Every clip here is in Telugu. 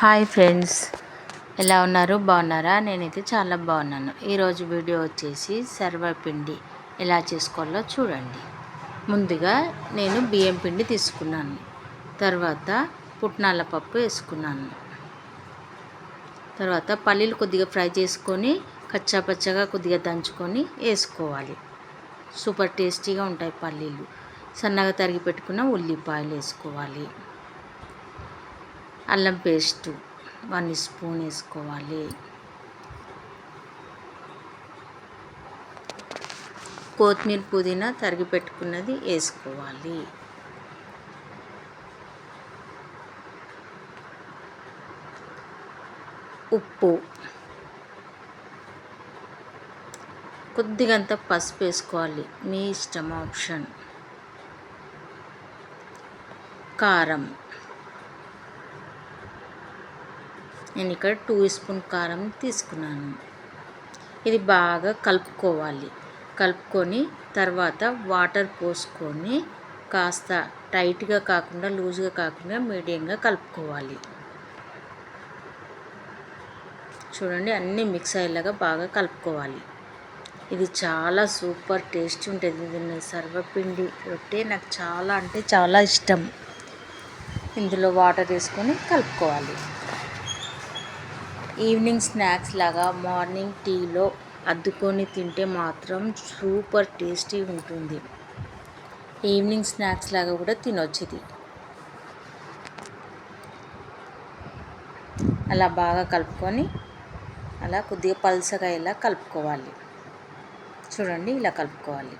Hi friends. ఎలా ఉన్నారు? బాగున్నారా? నేనైతే చాలా బాగున్నాను. ఈరోజు వీడియో వచ్చేసి సర్వపిండి ఎలా చేసుకోవాలో చూడండి. ముందుగా నేను బియ్యం పిండి తీసుకున్నాను. తర్వాత పుట్నాల పప్పు వేసుకున్నాను. తర్వాత పల్లీలు కొద్దిగా ఫ్రై చేసుకొని కచ్చా పచ్చగా కొద్దిగా దంచుకొని వేసుకోవాలి. సూపర్ టేస్టీగా ఉంటాయి పల్లీలు. సన్నగా తరిగి పెట్టుకున్న ఉల్లిపాయలు వేసుకోవాలి. అల్లం పేస్ట్ వన్ స్పూన్ వేసుకోవాలి. కొత్తిమీర పుదీనా తరిగి పెట్టుకున్నది వేసుకోవాలి. ఉప్పు. కొద్దిగంత పసుపు వేసుకోవాలి. మీ ఇష్టం ఆప్షన్. కారం. నేను ఇక్కడ టూ స్పూన్ కారం తీసుకున్నాను. ఇది బాగా కలుపుకోవాలి. కలుపుకొని తర్వాత వాటర్ పోసుకొని కాస్త టైట్గా కాకుండా లూజ్గా కాకుండా మీడియంగా కలుపుకోవాలి. చూడండి అన్నీ మిక్స్ అయ్యేలాగా బాగా కలుపుకోవాలి. ఇది చాలా సూపర్ టేస్ట్ ఉంటుంది దీన్ని. సర్వపిండి రొట్టె నాకు చాలా అంటే చాలా ఇష్టం. ఇందులో వాటర్ వేసుకొని కలుపుకోవాలి. ఈవినింగ్ స్నాక్స్ లాగా మార్నింగ్ టీలో అద్దుకొని తింటే మాత్రం సూపర్ టేస్టీ ఉంటుంది. ఈవినింగ్ స్నాక్స్ లాగా కూడా తినొచ్చేది అలా బాగా కలుపుకొని అలా కొద్దిగా పల్సగా ఇలా కలుపుకోవాలి. చూడండి ఇలా కలుపుకోవాలి.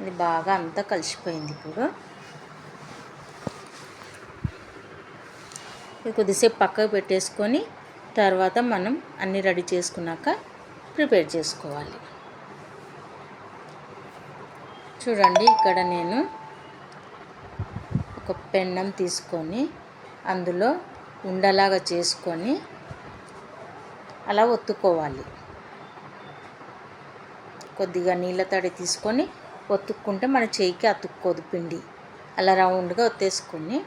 ఇది బాగా అంతా కలిసిపోయింది ఇప్పుడు. కొద్దిసేపు పక్కకు పెట్టేసుకొని తర్వాత మనం అన్నీ రెడీ చేసుకున్నాక ప్రిపేర్ చేసుకోవాలి. చూడండి ఇక్కడ నేను ఒక పెండం తీసుకొని అందులో ఉండలాగా చేసుకొని అలా ఒత్తుకోవాలి. కొద్దిగా నీళ్ళ తడి తీసుకొని ఒత్తుక్కుంటే మన చేయికి అతుక్కోదు పిండి. అలా రౌండ్గా ఒత్తేసుకొని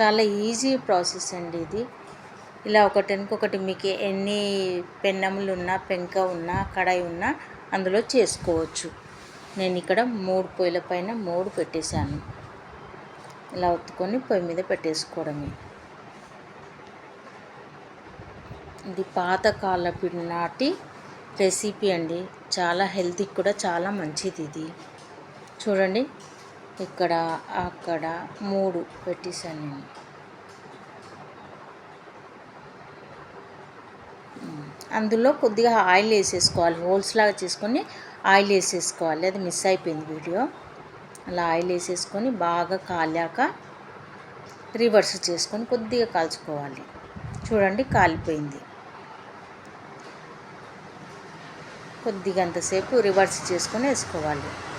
చాలా ఈజీ ప్రాసెస్ అండి ఇది. ఇలా ఒకటి మీకు ఎన్ని పెన్నములు ఉన్నా పెంక ఉన్నా కడాయి ఉన్నా అందులో చేసుకోవచ్చు. నేను ఇక్కడ మూడు పొయ్యిల పైన మూడు పెట్టేశాను. ఇలా ఒత్తుకొని పొయ్యి మీద పెట్టేసుకోవడమే. ఇది పాతకాలపు నాటి రెసిపీ అండి. చాలా హెల్తీకి కూడా చాలా మంచిది ఇది. చూడండి. ఇక్కడ అక్కడ మూడు పెట్టేశాను నేను. అందులో కొద్దిగా ఆయిల్ వేసేసుకోవాలి. హోల్స్ లాగా చేసుకొని ఆయిల్ వేసేసుకోవాలి. అది మిస్ అయిపోయింది వీడియో. అలా ఆయిల్ వేసేసుకొని బాగా కాలాక రివర్స్ చేసుకొని కొద్దిగా కాల్చుకోవాలి. చూడండి కాలిపోయింది. కొద్దిగా అంతసేపు రివర్స్ చేసుకొని వేసుకోవాలి.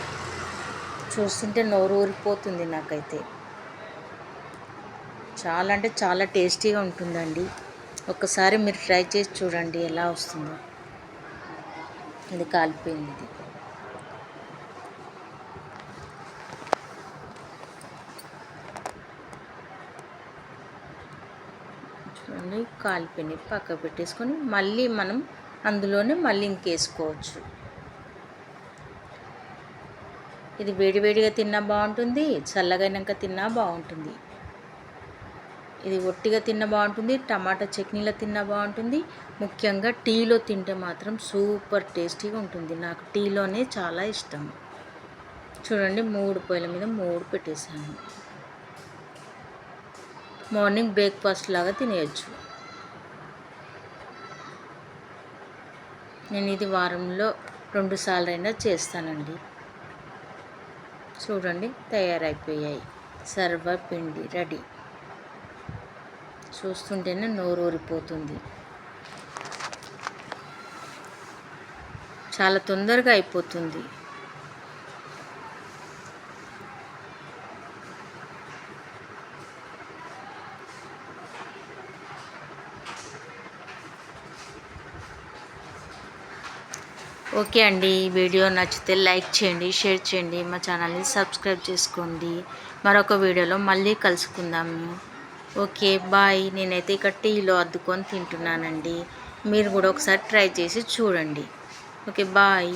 చూస్తుంటే నోరు ఊరిపోతుంది నాకైతే. చాలా అంటే చాలా టేస్టీగా ఉంటుందండి. ఒకసారి మీరు ట్రై చేసి చూడండి ఎలా వస్తుందో. ఇది కాలిపోయింది. ఇది చూడండి కాలిపోయినాయి. పక్క పెట్టేసుకొని మళ్ళీ మనం అందులోనే మళ్ళీ ఇంకేసుకోవచ్చు. ఇది వేడివేడిగా తిన్నా బాగుంటుంది చల్లగైనాక తిన్నా బాగుంటుంది. ఇది ఒట్టిగా తిన్న బాగుంటుంది టమాటా చట్నీలో తిన్నా బాగుంటుంది. ముఖ్యంగా టీలో తింటే మాత్రం సూపర్ టేస్టీగా ఉంటుంది. నాకు టీలోనే చాలా ఇష్టం. చూడండి మూడు పొయ్యిల మీద మూడు పెట్టేశాను. మార్నింగ్ బ్రేక్ఫాస్ట్ లాగా తినేయచ్చు. నేను ఇది వారంలో రెండు సార్లు అయినా చేస్తానండి. చూడండి తయారైపోయాయి. సర్వపిండి రెడీ. చూస్తుంటేనే నోరు ఊరిపోతుంది చాలా తొందరగా అయిపోతుంది. ఓకే అండి ఈ వీడియో నచ్చితే లైక్ చేయండి షేర్ చేయండి మా ఛానల్ని సబ్స్క్రైబ్ చేసుకోండి. మరొక వీడియోలో మళ్ళీ కలుసుకుందాము ఓకే బాయ్. నేనైతే ఇక్కడ టీలో అద్దుకొని తింటున్నానండి. మీరు కూడా ఒకసారి ట్రై చేసి చూడండి. Okay bye.